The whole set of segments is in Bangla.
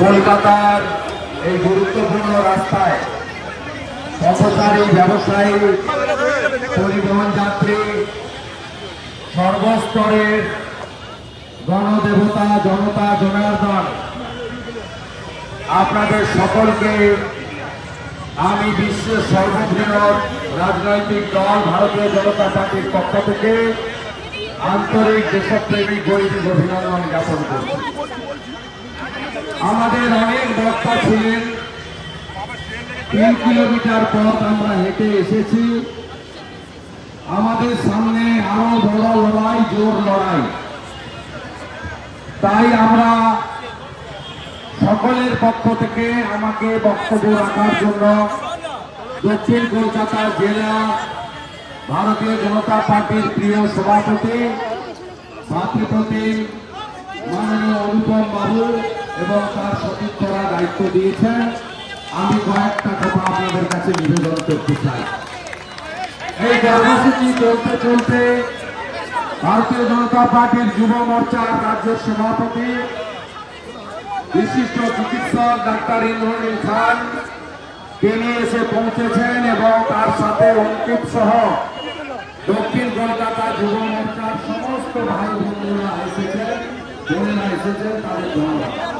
কলকাতার এই গুরুত্বপূর্ণ রাস্তায় পথচারী ব্যবসায়ী, পরিবহন যাত্রী, সর্বস্তরের গণদেবতা, জনতা, জনার্দন, আপনাদের সকলকে আমি বিশ্বের সর্ববৃহৎ রাজনৈতিক দল ভারতীয় জনতা পার্টির পক্ষ থেকে আন্তরিক দেশপ্রেমিক গৈরিক অভিনন্দন জ্ঞাপন করছি। আমাদের অনেক বক্তা ছিলেন। তিন কিলোমিটার পথ আমরা হেঁটে এসেছি। আমাদের সামনে আরও বড় লড়াই, জোর লড়াই। তাই আমরা সকলের পক্ষ থেকে আমাকে বক্তব্য রাখার জন্য দক্ষিণ কলকাতা জেলা ভারতীয় জনতা পার্টির প্রিয় সভাপতি ভাতৃপতি মাননীয় অনুপম বাবু এবং তার সতীর্থরা দায়িত্ব দিয়েছেন। আমি কয়েকটা কথা আপনাদের কাছে নিবেদন করতে চাই। এই কর্মসূচি চলতে চলতে ভারতীয় জনতা পার্টির যুব মোর্চার রাজ্য সভাপতি, বিশিষ্ট চিকিৎসক ডাক্তার ইন্দ্রনীল খান, তিনি এসে পৌঁছেছেন এবং তার সাথে অঙ্কিত সহ দক্ষিণ কলকাতা যুব মোর্চার সমস্ত ভাই বন্ধুরা এসেছেন, বোনেরা এসেছেন, তাদের ধন্যবাদ।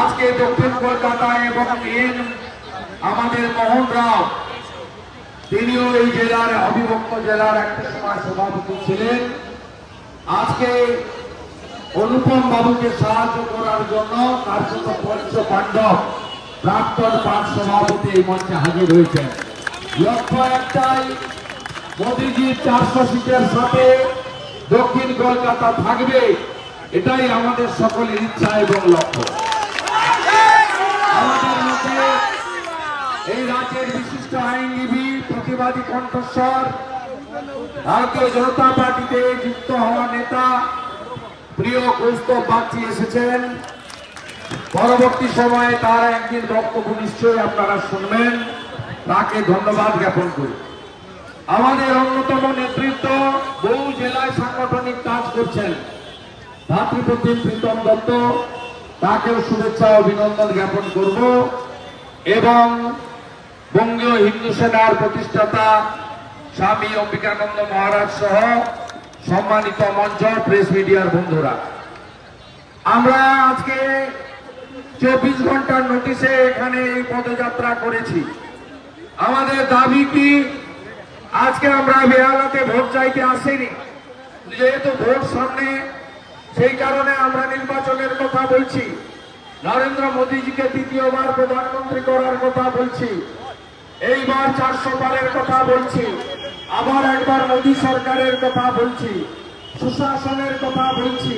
আজকে দক্ষিণ কলকাতায় এবং এন আমাদের মোহন রাও তিনিও এই জেলার অবিভক্ত জেলার একটা সময় সভাপতি ছিলেন। আজকে অনুপম বাবুকে সাহায্য করার জন্য তার জন্য পঞ্চ পাণ্ডব প্রাক্তন পাঁচ সভাপতি এই মঞ্চে হাজির হয়েছেন। লক্ষ্য একটাই, মোদীজির চারশো সিটের সাথে দক্ষিণ কলকাতা থাকবে, এটাই আমাদের সকলের ইচ্ছা এবং লক্ষ্য। এই রাজ্যের বিশিষ্ট আইনজীবী, প্রতিবাদী কণ্ঠস্বর, ভারতীয় জনতা পার্টিতে যুক্ত হওয়া নেতা, প্রিয় কৌস্তব বাগচি এসেছেন। পরবর্তী সময়ে তার একদিন বক্তব্য নিশ্চয়ই আপনারা শুনবেন। তাকে ধন্যবাদ জ্ঞাপন করি। আমাদের অন্যতম নেতৃত্ব বহু জেলায় সাংগঠনিক কাজ করছেন। ভাতৃপ্রতিম প্রীতম দত্ত, তাকেও শুভেচ্ছা, অভিনন্দন জ্ঞাপন করব। এবং বঙ্গীয় হিন্দু সেনার প্রতিষ্ঠাতা স্বামী অম্বিকানন্দ মহারাজ সহ সম্মানিত মঞ্চ প্রেস মিডিয়ার বন্ধুরা। আমরা আজকে চব্বিশ ঘণ্টার নোটিশে এখানে এই পদযাত্রা করেছি। আমাদের দাবি কি? আজকে আমরা বেহালাতে ভোট চাইতে আসিনি। যেহেতু ভোট সামনে, সেই কারণে আমরা নির্বাচনের কথা বলছি। নরেন্দ্র মোদীজিকে দ্বিতীয়বার প্রধানমন্ত্রী করার কথা বলছি। এইবার চারশো পারের কথা বলছি। আবার একবার মোদী সরকারের কথা বলছি, সুশাসনের কথা বলছি।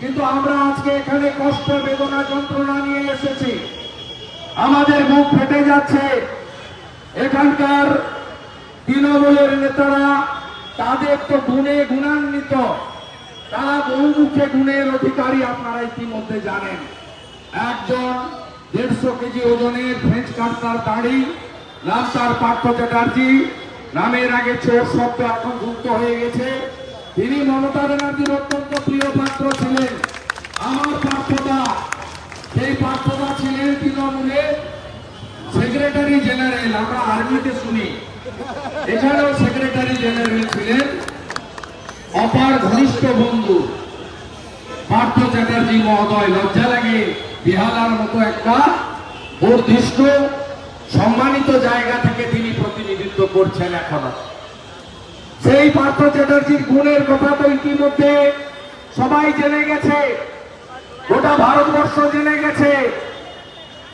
কিন্তু আমরা আজকে এখানে কষ্ট, বেদনা, যন্ত্রণা নিয়ে এসেছি। আমাদের মুখ ফেটে যাচ্ছে। এখানকার তৃণমূলের নেতারা, তাদের তো গুণে গুণান্বিত। তারা বহুমুখে গুণের অধিকারী, আপনারা ইতিমধ্যে জানেন। একজন দেড়শো কেজি ওজনের ফ্রেঞ্চ কাটনার দাড়ি নাম তার পার্থ চ্যাটার্জি, নামের আগে চোর শব্দ এখন যুক্ত হয়ে গেছে। তিনি মমতা ব্যানার্জির অত্যন্ত প্রিয় পাত্র ছিলেন। আমার পার্থদা, সেই পার্থদা ছিলেন তৃণমূলের সেক্রেটারি জেনারেল, আমরা আর্মিতে শুনি। এছাড়াও সেক্রেটারি জেনারেল ছিলেন অপার ঘনিষ্ঠ বন্ধু পার্থ চ্যাটার্জি মহোদয়। লজ্জা লাগে, বিহালার মতো একটা বর্ধিষ্ঠ সম্মানিত জায়গা থেকে তিনি প্রতিনিধিত্ব করছেন এখনও। সেই পার্থ চ্যাটার্জির গুণের কথা তো ইতিমধ্যে সবাই জেনে গেছে, গোটা ভারতবর্ষ জেনে গেছে।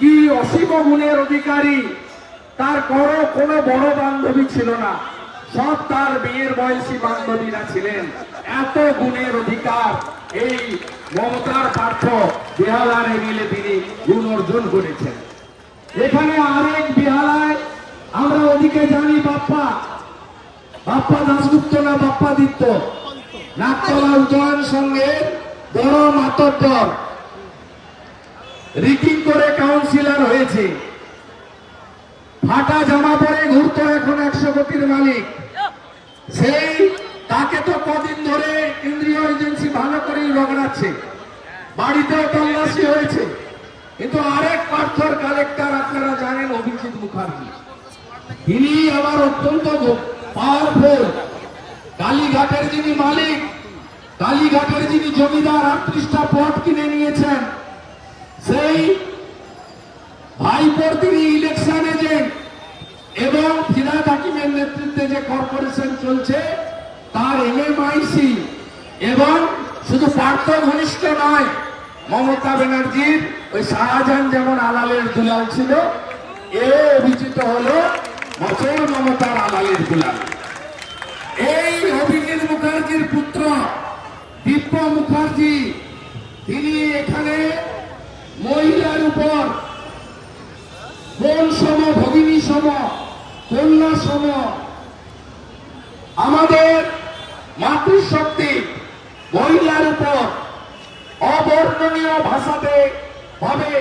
কি অসীম গুণের অধিকারী, তার কোনো কোনো বড় বান্ধবী ছিল না। সব তার বিয়ের বয়সী বান্ধবীরা ছিলেন। এত গুণের অধিকার এই মমতার পার্থ বেহালার মিলে তিনি গুণ অর্জন অর্জন করেছেন। এখানে আরেক বিহালায় আমরা ওদিকে জানি বাপ্পা। বাপ্পা দাসগুপ্ত না বাপ্পা দিত্য নাকতলা উদয়ন সঙ্গে বড় মাতব্বর। রিকিং করে কাউন্সিলর হয়েছে। ফাটা জামা পরে ঘুরতো এখন একশো কোটির মালিক। সেই, তাকে তো কদিন ধরে কেন্দ্রীয় এজেন্সি ভালো করেই রগড়াচ্ছে। বাড়িতেও তল্লাশি হয়েছে। কিন্তু আরেক পার্থর কালেক্টর আপনারা জানেন অভিজিৎ মুখার্জি। তিনি আবার অত্যন্ত পাওয়ারফুল কালীঘাটের যিনি মালিক কালীঘাটের যিনি জমিদার, আটত্রিশটা পথ কিনে নিয়েছেন। সেই ভাইপোর তিনি ইলেকশন এজেন্ট এবং ফিরাদ হাকিমের নেতৃত্বে যে কর্পোরেশন চলছে, তার এমএমআইসি এবং শুধু পার্থ ঘনিষ্ঠ নয়, মমতা ব্যানার্জির ওই শাহজাহান যেমন আলালের দুলাল ছিল, এ অভিজিত হলো বছর মমতার আলালের দুলাল। এই অভিজিৎ মুখার্জির পুত্র দিব্য মুখার্জি, তিনি এখানে মহিলার উপর কোন সম ভগিনী সম, কন্যা সম, আমাদের মাতৃশক্তি মহিলার উপর অবর্ণনীয় ভাষাতে ভাবে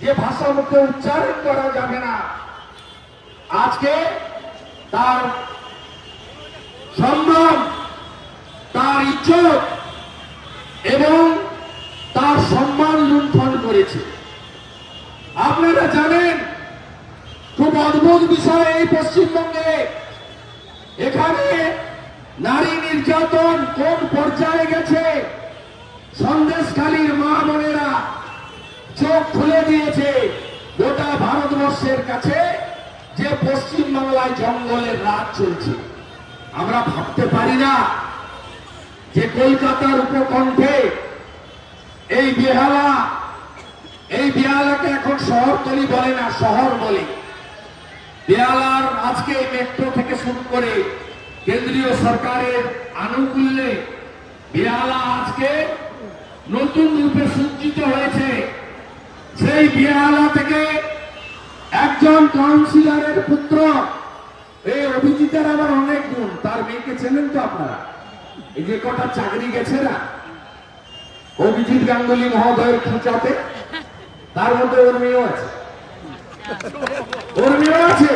যে ভাষা মুখে উচ্চারণ করা যাবে না। আজকে তার সম্মান, তার ইজ্জত এবং তার সম্মান লুণ্ঠন করেছে। আপনারা জানেন, খুব অদ্ভুত বিষয় এই পশ্চিমবঙ্গে। এখানে নারী নির্যাতন কোন পর্যায়ে গেছে? সন্দেশখালীর মা বোনেরা চোখ খুলে দিয়েছে গোটা ভারতবর্ষের কাছে যে পশ্চিম বাংলায় জঙ্গলের রাত চলছে। আমরা ভাবতে পারি না যে কলকাতার উপকণ্ঠে এই বেহালা, এই বেহালাকে এখন শহরতলি বলে না, শহর বলে। বেহালার আজকে মেট্রো থেকে শুরু করে কেন্দ্রীয় সরকারের আনুকূল্যে বেহালা আজকে নতুন রূপে সজ্জিত হয়েছে। সেই বেহালা থেকে একজন কাউন্সিলরের পুত্র। এই অভিজিতের আবার অনেক গুণ। তার মেয়েকে চেনেন তো আপনারা? এই যে কটা চাকরি গেছে না? অভিজিৎ গাঙ্গুলি মহোদয়ের খোঁচাতে। তার মধ্যে ওর মেয়েও আছে। ওর মেয়েও আছে।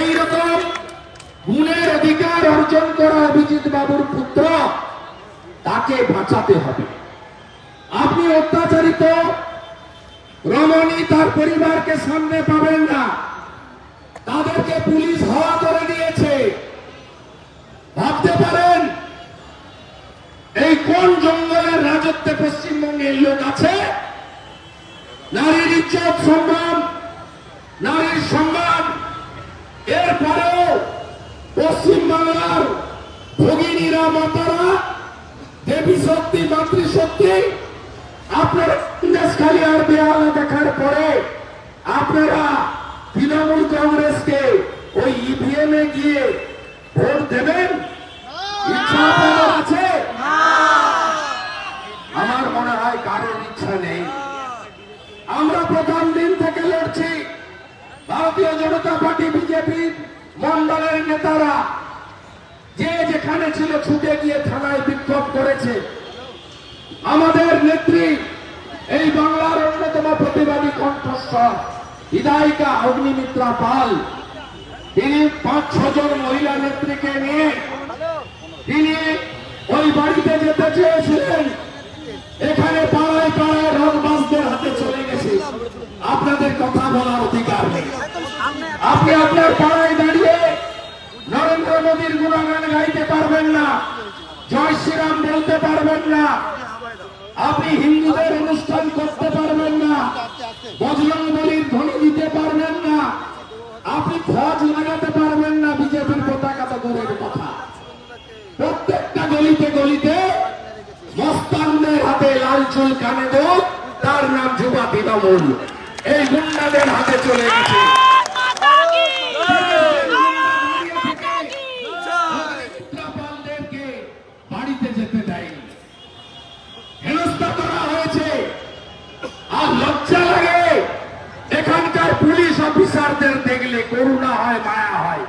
এইরকম গুণের অধিকার অর্জন করা অভিজিৎ বাবুর পুত্র, তাকে বাঁচাতে হবে। আপনি অত্যাচারিত রমণী তার পরিবারকে সামনে পাবেন না। তাদেরকে পুলিশ হওয়া করে দিয়েছে। ভাবতে পারেন, এই কোন জঙ্গলের রাজত্বে পশ্চিমবঙ্গের লোক আছে? নারীর ইজ্জত, সম্মান, নারীর সম্মান। এরপরেও পশ্চিমবাংলার ভগিনীরা, মাতারা, দেবী শক্তি মাতৃশক্তি আপনারা খালি আর বেহালা দেখার পরে আপনারা তৃণমূল কংগ্রেসকে ওই ইভিএম এ গিয়ে ভোট দেবেন? ইচ্ছা আছে? আমার মনে হয় কারোর ইচ্ছা নেই। আমরা প্রথম দিন থেকে লড়ছি। ভারতীয় জনতা পার্টি বিজেপি মন্ডলের নেতারা যে যেখানে ছিল ছুটে গিয়ে থানায় বিক্ষোভ করেছে। আমাদের নেত্রী, এই বাংলার অন্যতম প্রতিবাদী কণ্ঠস্বর বিধায়িকা অগ্নিমিত্রা পাল। তিনি পাঁচ ছজন মহিলা নেত্রীকে নিয়ে, তিনি ওই বাড়িতে যেতে চেয়েছিলেন। এখানে পাড়ায় পাড়ায় রংবাসদের হাতে চলে গেছে। আপনাদের কথা বলার অধিকার নেই। আপনি আপনার পাড়ায় দাঁড়িয়ে নরেন্দ্র মোদীর গুণাগান গাইতে পারবেন না, জয় শ্রীরাম বলতে পারবেন না। আপনি হিন্দুদের অনুষ্ঠান করতে পারবেন না। বজরং বলির ধ্বনি দিতে পারবেন না। আপনি ফজ লাগাতে পারবেন না বিজেপির পতাকা তো দূরের কথা। প্রত্যেকটা গলিতে গলিতে মস্তানদের হাতে লাল চুল কানে তার নাম যুবা তৃণমূল এই গুন্ডাদের হাতে চলে গেছে নেত্রাপালদেরকে বাড়িতে যেতে দেয়নি হেনস্থা করা হয়েছে আর লজ্জা লাগে করুণা হয় মায়া হয়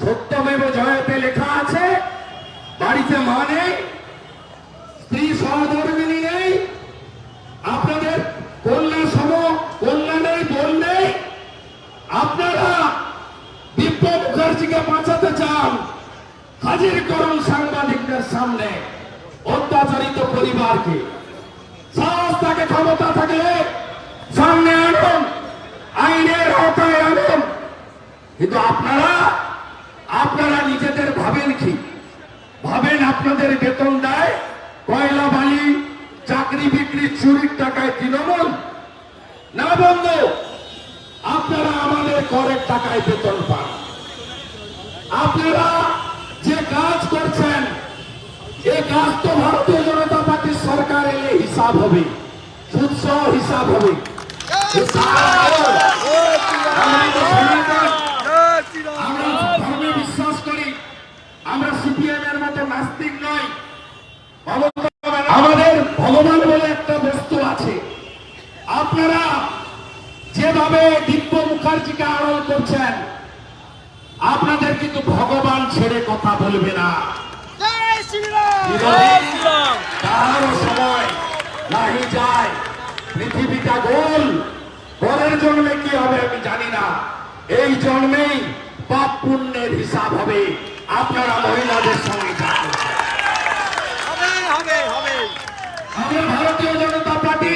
সত্যমেব জয়তে লেখা আছে বাড়িতে মা নেই স্ত্রী সহধর্মিনী নেই আপনাদের কন্যা সম কন্যা নেই বোন নেই আপনারা দিব্য মুখার্জিকে বাঁচাতে চান হাজির করুন সাংবাদিকদের সামনে অত্যাচারিত পরিবারকে সাহস থাকে ক্ষমতা থাকলে সামনে আনুন আইনের আওতায় আনুন কিন্তু আপনারা আপনারা নিজেদের ভাবেন কি? ভাবেন আপনাদের বেতন দেয় কয়লা বালি, চাকরি বিক্রি চুরির টাকায় তৃণমূল? না বন্ধ, আপনারা আমাদের করের টাকায় বেতন পান। আপনারা যে কাজ করছেন এই কাজ তো ভারতীয় জনতা সরকার এলে হিসাব হবে সুৎস হিসাব হবে। আমরা বিশ্বাস করি, আমরা সিপিএম এর মতো নাস্তিক আমাদের ভগবান বলে একটা বস্তু আছে আপনারা যেভাবে দিব্য মুখার্জিকে আড়াল করছেন আপনাদের কিন্তু ভগবান ছেড়ে কথা বলবে না তারও সময় যায়। পৃথিবীটা গোল। পরের জন্মে কি হবে আমি জানি না। এই জন্মেই পাপ পুণ্যের হিসাব হবে। আপনারা মহিলাদের সঙ্গে আমরা ভারতীয় জনতা পার্টি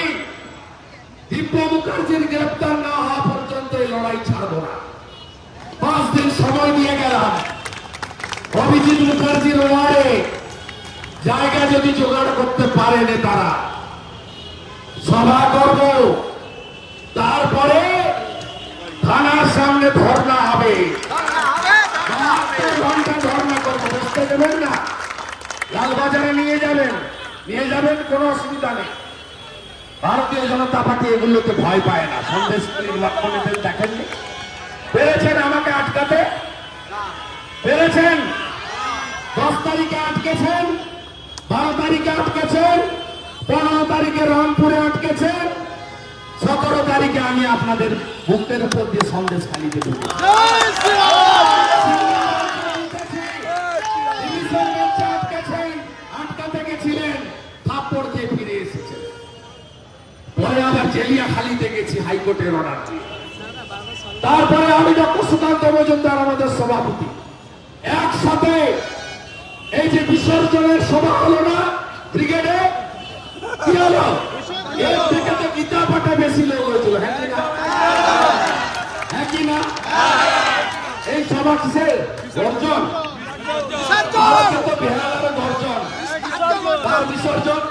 দিব্য মুখার্জির গ্রেপ্তার না হওয়া পর্যন্ত এই লড়াই ছাড়ব না। পাঁচ দিন সময় দিয়ে গেলাম। অভিজিৎ মুখার্জির ওয়ার্ডে জায়গা যদি জোগাড় করতে পারে নেতারা সভা করব। তারপরে থানার সামনে ধর্ণা হবে। ঘণ্টা ধর্ণা করব বুঝতে দেবেন না? লালবাজারে নিয়ে যাবেন নিয়ে যাবেন কোনো অসুবিধা নেই। ভারতীয় জনতা পার্টি এগুলোকে ভয় পায় না। সন্দেশ লক্ষণেদের দেখেননি? পেরেছেন আমাকে আটকাতে? পেরেছেন? দশ তারিখে আটকেছেন বারো তারিখে আটকেছেন পনেরো তারিখে রংপুরে আটকেছেন সতেরো তারিখে আমি আপনাদের বুকের উপর দিয়ে সন্দেশ খালি দেবো। সভাপতি। একসাথে এই যে বিসর্জনের সভা হলো না ব্রিগেডে কি হলো এর থেকে তো গীতা পাঠা বেশি লোক হয়েছিল হ্যাঁ কি না হ্যাঁ কি না এই সভা কিসের গর্জন বেহালার গর্জন তার বিসর্জন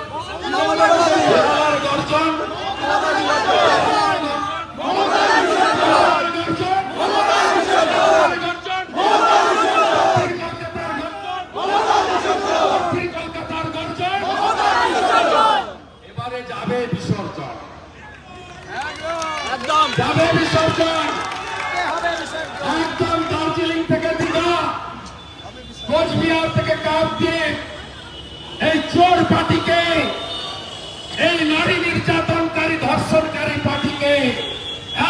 যাবে বিসর্জন একদম দার্জিলিং থেকে দীঘা কোচবিহার থেকে কাকদ্বীপ এই চোর পার্টিকে এই নারী নির্যাতনকারী ধর্ষণকারী পার্টিকে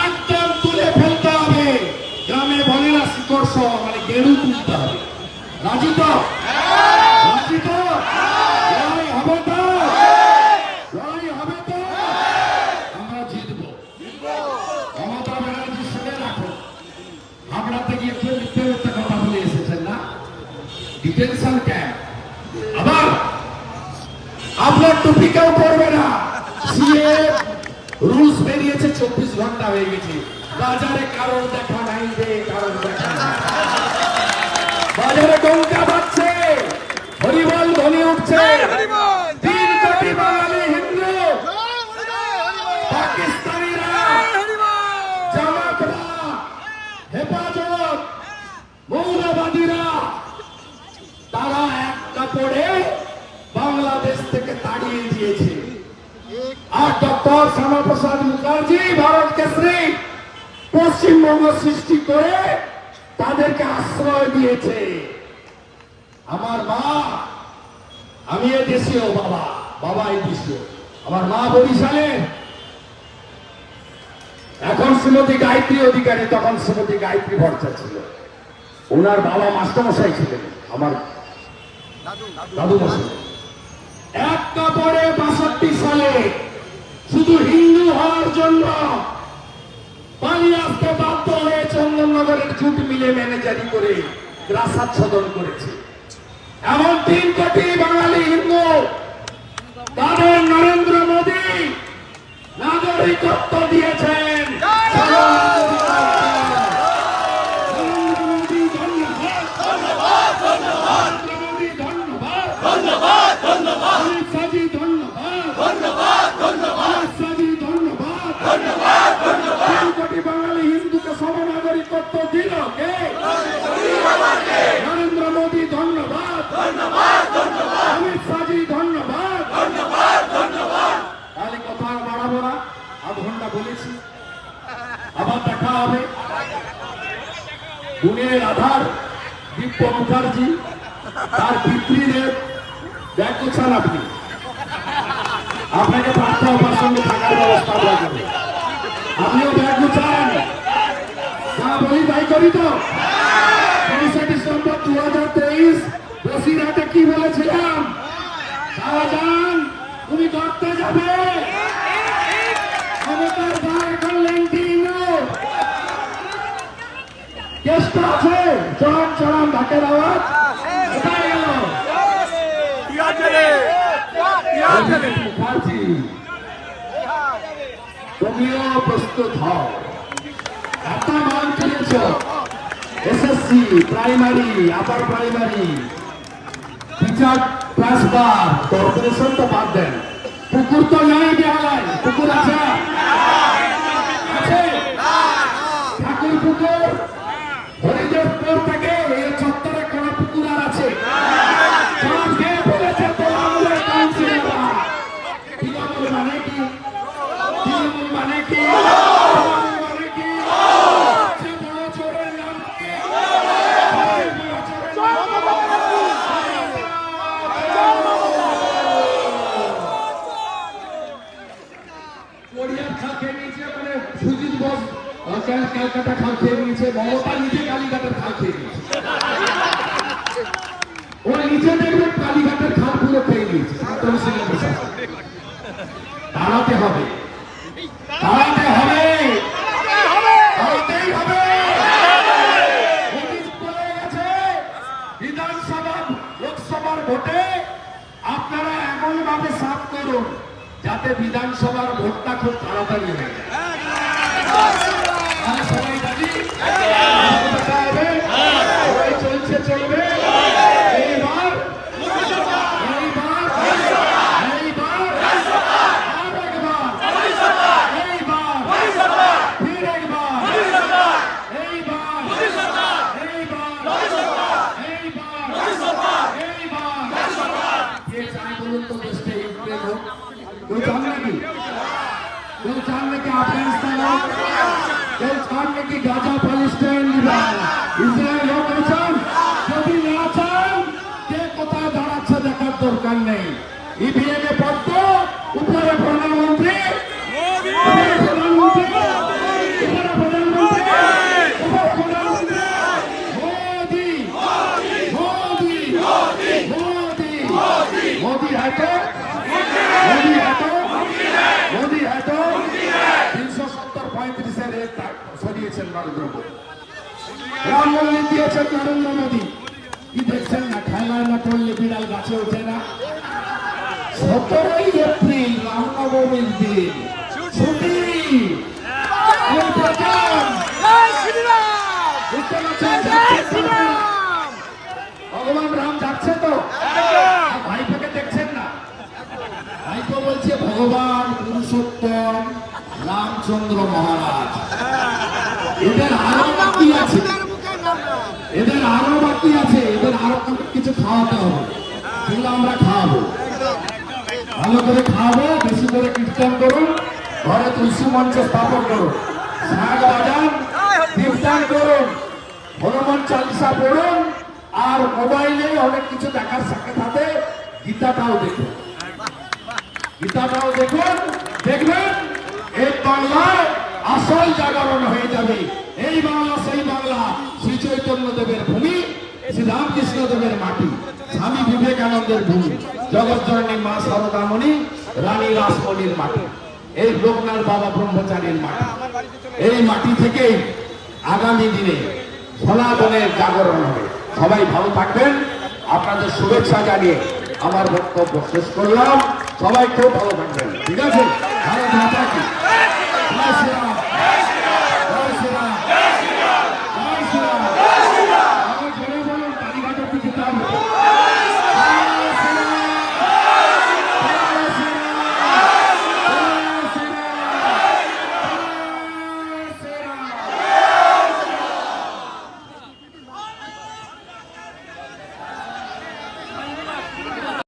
একদম তুলে ফেলতে হবে। গ্রামে বলে না মানে গেরু তুলতে হবে। রাজি তো রাজি তো লড়াই হবে তো লড়াই হবে তো আমরা জিতবো মমতা ব্যানার্জি শুনে রাখো হাবড়াতে গিয়ে কেউ মিথ্যে মিথ্যে কথা বলে এসেছেন না ডিটেনশন ক্যাম্প আবার আপনার টুপি পড়বে না। সিএ রুলস বেরিয়েছে, চব্বিশ ঘণ্টা হয়ে গেছে। বাজারে কারোর দেখা নাই রে, কারোর দেখা নাই। বাজারে গঙ্গা বাজছে হরিবল ধ্বনি উঠছে তিন কোটি বাঙালি হিন্দু পাকিস্তানিরা জামাতরা হেফাজত মৌলবাদীরা তারা এক কাপড়ে বাংলাদেশ থেকে তাড়িয়ে দিয়েছে আর ডক্টর শ্যামাপ্রসাদ মুখার্জি ভারত কেসরি পশ্চিমবঙ্গ সৃষ্টি করে তাদেরকে আশ্রয় দিয়েছে। আমার মা, আমি এ দেশীয় বাবা বাবা এই দেশীয়। আমার মা বরিশালে। এখন শ্রীমতী গায়ত্রী অধিকারী, তখন শ্রীমতী গায়ত্রী ভট্টাচার্য ছিল। ওনার বাবা মাস্টারমশাই ছিলেন, আমার দাদু মশাই। এক কাপড়ে বাষট্টি সালে শুধু হিন্দু হওয়ার জন্য পালিয়ে আসতে বাধ্য হয়ে চন্দননগরের জুট মিলে ম্যানেজারি করে গ্রাসাচ্ছাদন করেছে। এমন তিন কোটি বাঙালি হিন্দু, তাদের নরেন্দ্র মোদী নাগরিকত্ব দিয়েছেন নরেন্দ্র মোদী ধন্যবাদ নরেন্দ্র মোদী ধন্যবাদ অমিত শাহজি ধন্যবাদ অমিত শাহজি ধন্যবাদ তিন কোটি বাঙালি হিন্দুকে সমনাগরিকত্ব দিল কে নরেন্দ্র মোদী ধন্যবাদ অমিত শাহজি ধন্যবাদ তাহলে কথা আর বাড়াবো না আধ ঘণ্টা বলেছি আবার দেখা হবে গুণের আধার, দীপ্য মুখার্জি, তার পিতৃদের ব্যাগ করছেন আপনি। আপনাকে প্রার্থনা হবার সঙ্গে থাকার ব্যবস্থা করা যাবে আপনিও ব্যাগ গোছান যা বলি তাই করি তো তেইশে ডিসেম্বর দু হাজার তেইশ বসিরহাটে কি বলেছিলাম শাহজাহান তুমি করতে যাবে ক্ষমতার ভার এখন ল্যান্ডিং কেষ্ট আছে চরম ঢাকের আওয়াজ কোথায় গেল মুখার্জি তুমিও প্রস্তুত হও এত মান করেছ SSC primary upper primary teacher class বার কর্পোরেশন তো বাদ দেন পুকুর তো নাই বেহালায় পুকুর আছে ঠাকুর পুকুর হরিদেবপুর থেকে এই চত্বরে কোন পুকুর আর আছে সব খেয়ে ফেলেছে তৃণমূলের কাউন্সিলররা। তৃণমূল মানে কি তৃণমূল মানে কি তৃণমূল মানে কি সবচেয়ে বড় চোরের নাম কি? সবচেয়ে বড় চোরের নাম কোরিয়ার খাল খেয়ে নিয়েছে মানে সুজিত বোস আহ, ক্যাল- ক্যালকাটা খাল খেয়ে নিয়েছে মমতা নিজে কালীঘাটের খাল খেয়ে নিয়েছে ও নিজে দেখবে কালীঘাটের খাল পুরো খেয়ে নিয়েছে শান্তনু সিংহের প্রশাসন। দাঁড়াতে হবে দাঁড়াতে হবে দাঁড়াতেই হবে পুলিশ বলে গেছে, বিধানসভা লোকসভার ভোটে আপনারা এমন ভাবে সাফ করুন যাতে বিধানসভার ভোটটা খুব তাড়াতাড়ি হয়ে যায় তাহলে সবাই রাজি? দেখা হবে? সবাই চলছে চলবে এইবার এইবার এইবার আর একবার এইবার ফির একবার এইবার এইবার এইবার কে চায় বলুন তো দেশটা ইউক্রেন হোক কেউ চান নাকি কেউ চান কে কোথায় দাঁড়াচ্ছে দেখার দরকার নেই ইভিএম এ পদ্ম প্রধানমন্ত্রী মোদি মোদি মোদি মোদী রাম মন্দির দিয়েছেন নরেন্দ্র মোদী। কি দেখছেন না খেলায় না করলে বিড়াল গাছে ওঠে না? সতেরোই এপ্রিল রামনবমীর দিন। ছুটি? ভগবান রাম যাচ্ছে তো। আর ভাইপোকে দেখছেন না? ভাইপো বলছে ভগবান পুরুষোত্তম রামচন্দ্র মহারাজ। এদের আরও বাকি আছে। এদের আরও বাকি আছে। এদের আরও কিছু খাওয়াতে হবে। সেগুলো আমরা খাওয়াবো। ভালো করে খাওয়াবো বেশি করে কীর্তন করুন ঘরে তুলসী মঞ্চ স্থাপন করুন শাক বাজান কীর্তন করুন হনুমান চালিসা পড়ুন আর মোবাইলে অনেক কিছু দেখার সাথে সাথে গীতাটাও দেখুন। গীতাটাও দেখুন দেখবেন এই বাংলায় আসল জাগরণ হয়ে যাবে। এই বাংলা, সেই বাংলা, শ্রী চৈতন্য দেবের ভূমি, শ্রী রামকৃষ্ণ দেবের মাটি, স্বামী বিবেকানন্দের ভূমি জগৎজননী মা সারদামণি, রানী রাসমণির মাটি, এই লোকনাথ বাবা ব্রহ্মচারীর মাটি। এই মাটি থেকেই আগামী দিনে সনাতনের জাগরণ হবে। সবাই ভালো থাকবেন। আপনাদের শুভেচ্ছা জানিয়ে আমার বক্তব্য শেষ করলাম। সবাই খুব ভালো থাকবেন। ঠিক আছে? ভালো মাতা কি জয় শ্রীরাম